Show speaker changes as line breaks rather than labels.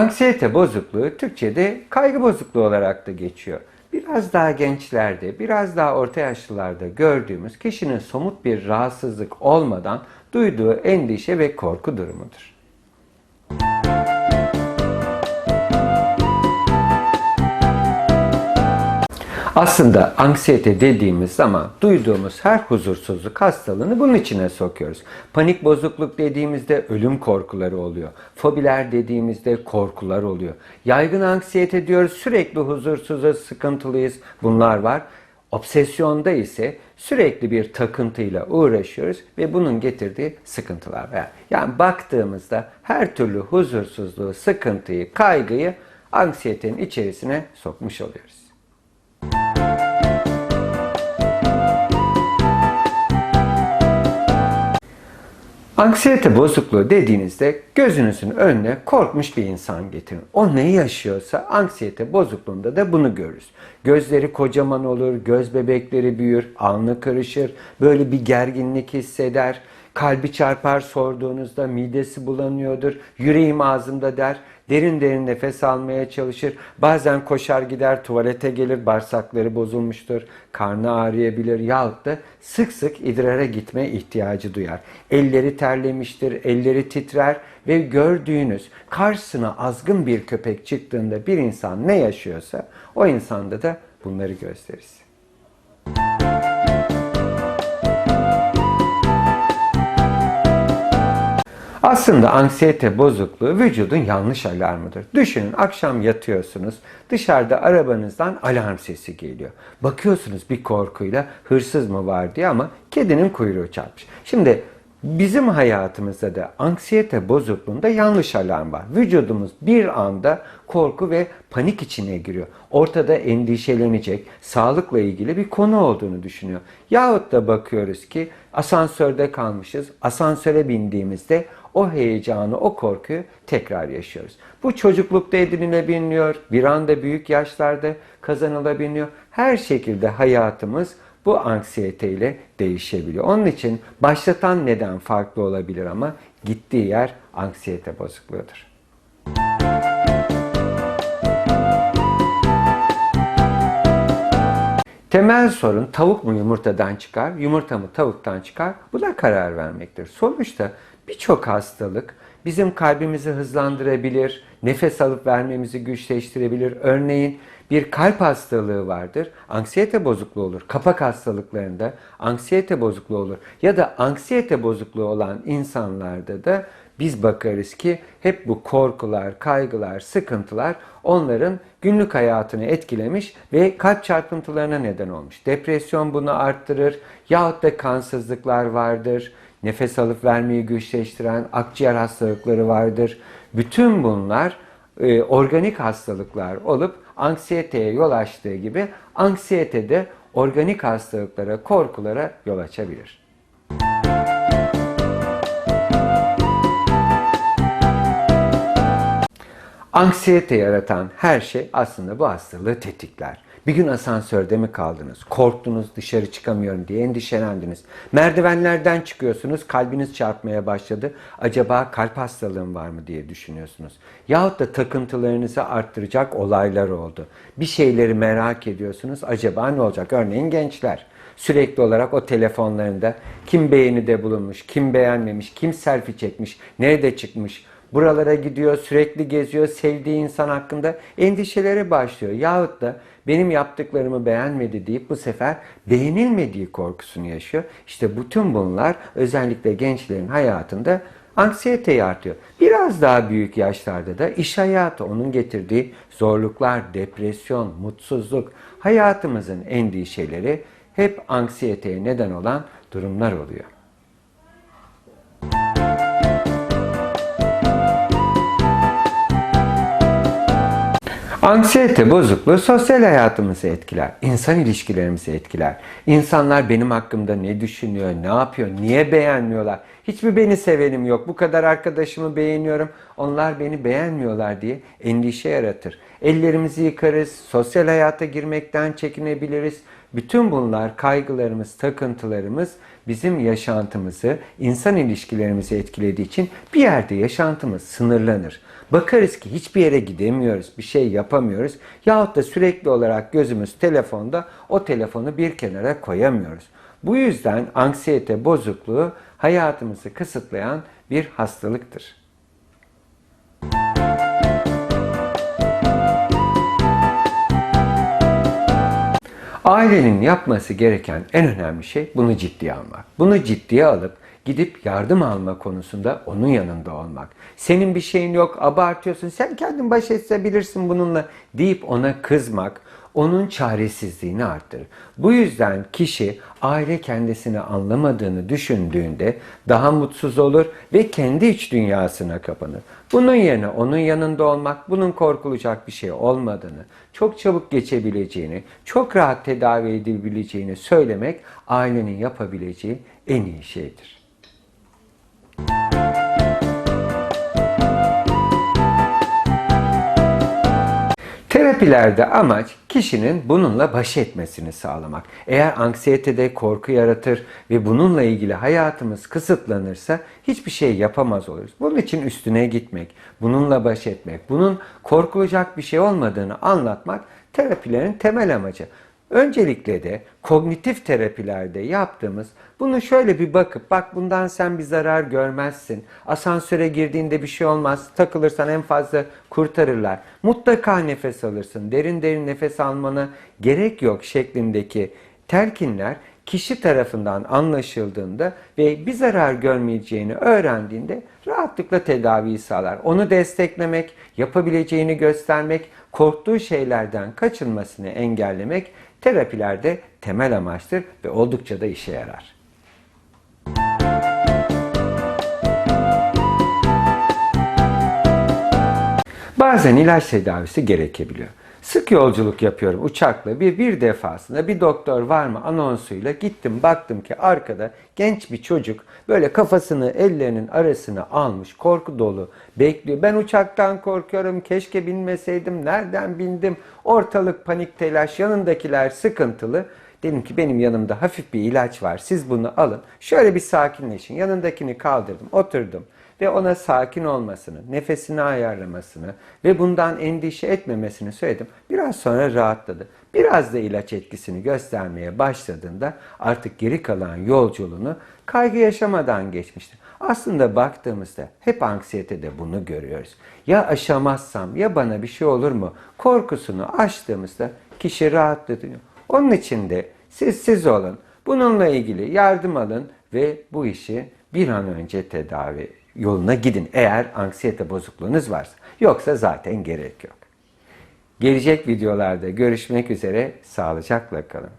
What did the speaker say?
Anksiyete bozukluğu Türkçe'de kaygı bozukluğu olarak da geçiyor. Biraz daha gençlerde, biraz daha orta yaşlılarda gördüğümüz kişinin somut bir rahatsızlık olmadan duyduğu endişe ve korku durumudur. Aslında anksiyete dediğimiz zaman duyduğumuz her huzursuzluk hastalığını bunun içine sokuyoruz. Panik bozukluk dediğimizde ölüm korkuları oluyor. Fobiler dediğimizde korkular oluyor. Yaygın anksiyete diyoruz sürekli huzursuzuz, sıkıntılıyız bunlar var. Obsesyonda ise sürekli bir takıntıyla uğraşıyoruz ve bunun getirdiği sıkıntılar var. Yani baktığımızda her türlü huzursuzluğu, sıkıntıyı, kaygıyı anksiyetenin içerisine sokmuş oluyoruz. Anksiyete bozukluğu dediğinizde gözünüzün önüne korkmuş bir insan getirin. O ne yaşıyorsa anksiyete bozukluğunda da bunu görürüz. Gözleri kocaman olur, göz bebekleri büyür, alnı karışır, böyle bir gerginlik hisseder. Kalbi çarpar sorduğunuzda midesi bulanıyordur, yüreğim ağzımda der, derin derin nefes almaya çalışır. Bazen koşar gider tuvalete gelir, bağırsakları bozulmuştur, karnı ağrıyabilir yahut da sık sık idrara gitme ihtiyacı duyar. Elleri terlemiştir, elleri titrer ve gördüğünüz karşısına azgın bir köpek çıktığında bir insan ne yaşıyorsa o insanda da bunları gösteririz. Aslında anksiyete bozukluğu vücudun yanlış alarmıdır. Düşünün akşam yatıyorsunuz, dışarıda arabanızdan alarm sesi geliyor. Bakıyorsunuz bir korkuyla hırsız mı var diye ama kedinin kuyruğu çarpmış. Şimdi bizim hayatımızda da anksiyete bozukluğunda yanlış alarm var. Vücudumuz bir anda korku ve panik içine giriyor. Ortada endişelenecek, sağlıkla ilgili bir konu olduğunu düşünüyor. Yahut da bakıyoruz ki asansörde kalmışız. Asansöre bindiğimizde o heyecanı, o korkuyu tekrar yaşıyoruz. Bu çocuklukta edinilebiliyor, bir anda büyük yaşlarda kazanılabiliyor. Her şekilde hayatımız bu anksiyeteyle değişebiliyor. Onun için başlatan neden farklı olabilir ama gittiği yer anksiyete bozukluğudur. Temel sorun tavuk mu yumurtadan çıkar, yumurta mı tavuktan çıkar? Buna karar vermektir. Sonuçta birçok hastalık bizim kalbimizi hızlandırabilir, nefes alıp vermemizi güçleştirebilir. Örneğin bir kalp hastalığı vardır, anksiyete bozukluğu olur. Kapak hastalıklarında anksiyete bozukluğu olur. Ya da anksiyete bozukluğu olan insanlarda da biz bakarız ki hep bu korkular, kaygılar, sıkıntılar onların günlük hayatını etkilemiş ve kalp çarpıntılarına neden olmuş. Depresyon bunu arttırır yahut da kansızlıklar vardır. Nefes alıp vermeyi güçleştiren akciğer hastalıkları vardır. Bütün bunlar e, organik hastalıklar olup anksiyeteye yol açtığı gibi anksiyete de organik hastalıklara, korkulara yol açabilir. Anksiyete yaratan her şey aslında bu hastalığı tetikler. Bir gün asansörde mi kaldınız? Korktunuz, dışarı çıkamıyorum diye endişelendiniz. Merdivenlerden çıkıyorsunuz, kalbiniz çarpmaya başladı. Acaba kalp hastalığım var mı diye düşünüyorsunuz. Yahut da takıntılarınızı arttıracak olaylar oldu. Bir şeyleri merak ediyorsunuz. Acaba ne olacak? Örneğin gençler sürekli olarak o telefonlarında kim beğenide bulunmuş, kim beğenmemiş, kim selfie çekmiş, nerede çıkmış, buralara gidiyor, sürekli geziyor, sevdiği insan hakkında endişelere başlıyor. Yahut da benim yaptıklarımı beğenmedi deyip bu sefer beğenilmediği korkusunu yaşıyor. İşte bütün bunlar özellikle gençlerin hayatında anksiyeteyi artıyor. Biraz daha büyük yaşlarda da iş hayatı onun getirdiği zorluklar, depresyon, mutsuzluk, hayatımızın endişeleri hep anksiyeteye neden olan durumlar oluyor. Anksiyete bozukluğu sosyal hayatımızı etkiler, insan ilişkilerimizi etkiler. İnsanlar benim hakkımda ne düşünüyor, ne yapıyor, niye beğenmiyorlar? Hiçbir beni sevenim yok. Bu kadar arkadaşımı beğeniyorum. Onlar beni beğenmiyorlar diye endişe yaratır. Ellerimizi yıkarız, sosyal hayata girmekten çekinebiliriz. Bütün bunlar kaygılarımız, takıntılarımız bizim yaşantımızı, insan ilişkilerimizi etkilediği için bir yerde yaşantımız sınırlanır. Bakarız ki hiçbir yere gidemiyoruz, bir şey yapamıyoruz. Yahut da sürekli olarak gözümüz telefonda, o telefonu bir kenara koyamıyoruz. Bu yüzden anksiyete bozukluğu hayatımızı kısıtlayan bir hastalıktır. Ailenin yapması gereken en önemli şey bunu ciddiye almak. Bunu ciddiye alıp gidip yardım alma konusunda onun yanında olmak. Senin bir şeyin yok, abartıyorsun, sen kendin baş edebilirsin bununla deyip ona kızmak, onun çaresizliğini arttırır. Bu yüzden kişi aile kendisini anlamadığını düşündüğünde daha mutsuz olur ve kendi iç dünyasına kapanır. Bunun yerine onun yanında olmak, bunun korkulacak bir şey olmadığını, çok çabuk geçebileceğini, çok rahat tedavi edilebileceğini söylemek ailenin yapabileceği en iyi şeydir. Terapilerde amaç kişinin bununla baş etmesini sağlamak. Eğer anksiyetede korku yaratır ve bununla ilgili hayatımız kısıtlanırsa hiçbir şey yapamaz oluruz. Bunun için üstüne gitmek, bununla baş etmek, bunun korkulacak bir şey olmadığını anlatmak terapilerin temel amacı. Öncelikle de kognitif terapilerde yaptığımız bunu şöyle bir bakıp bak bundan sen bir zarar görmezsin. Asansöre girdiğinde bir şey olmaz. Takılırsan en fazla kurtarırlar. Mutlaka nefes alırsın. Derin derin nefes almana gerek yok şeklindeki telkinler kişi tarafından anlaşıldığında ve bir zarar görmeyeceğini öğrendiğinde rahatlıkla tedaviyi sağlar. Onu desteklemek, yapabileceğini göstermek, korktuğu şeylerden kaçınmasını engellemek terapilerde temel amaçtır ve oldukça da işe yarar. Bazen ilaç tedavisi gerekebiliyor. Sık yolculuk yapıyorum uçakla. Bir bir defasında bir doktor var mı anonsuyla gittim baktım ki arkada genç bir çocuk böyle kafasını ellerinin arasına almış korku dolu bekliyor. Ben uçaktan korkuyorum keşke binmeseydim nereden bindim? Ortalık panik telaş yanındakiler sıkıntılı. Dedim ki benim yanımda hafif bir ilaç var siz bunu alın. Şöyle bir sakinleşin. Yanındakini kaldırdım oturdum ve ona sakin olmasını, nefesini ayarlamasını ve bundan endişe etmemesini söyledim. Biraz sonra rahatladı. Biraz da ilaç etkisini göstermeye başladığında artık geri kalan yolculuğunu kaygı yaşamadan geçmiştir. Aslında baktığımızda hep anksiyetede bunu görüyoruz. Ya aşamazsam ya bana bir şey olur mu korkusunu aştığımızda kişi rahatlatıyor. Onun için de siz siz olun. Bununla ilgili yardım alın ve bu işi bir an önce tedavi yoluna gidin eğer anksiyete bozukluğunuz varsa. Yoksa zaten gerek yok. Gelecek videolarda görüşmek üzere sağlıcakla kalın.